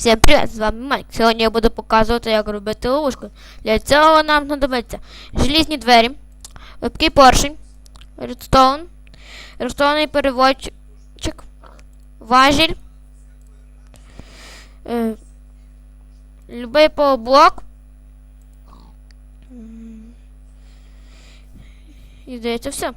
Всім привіт, з вами Майк. Сьогодні я буду показувати, як робити ловушку. Для цього нам знадобиться желізні двері, липкий поршень, редстоун, редстоунний переводчик, важіль, е, любий полублок. І здається все.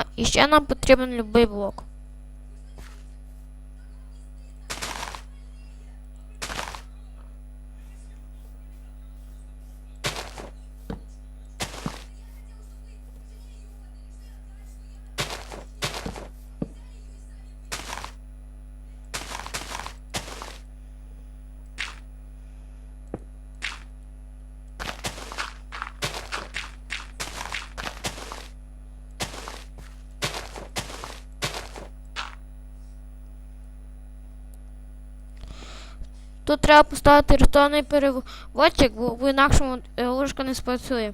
А, і ще нам потрібен любий блок. Тут треба поставити рятовний переводчик, бо в інакшому е, ложка не спрацює.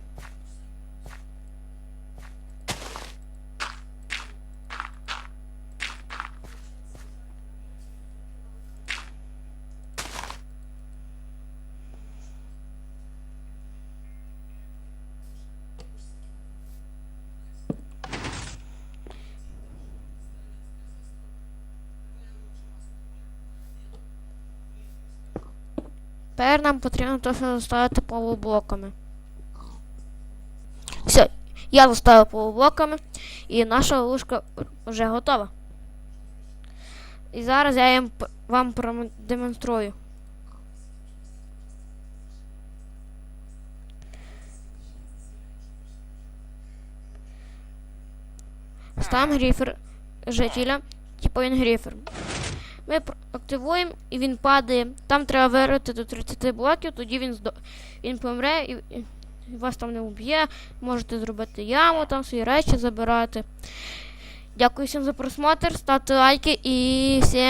Тепер нам потрібно точно заставити полублоками. Все, я заставив полублоками і наша лужка вже готова. І зараз я вам продемонструю. Ставимо грифер жителя, типу він грифер. Ми активуємо і він падає. Там треба вирити до 30 блоків, тоді він здо... він помре і, і вас там не вб'є. Можете зробити яму, там свої речі забирати. Дякую всім за просмотр, ставте лайки і всім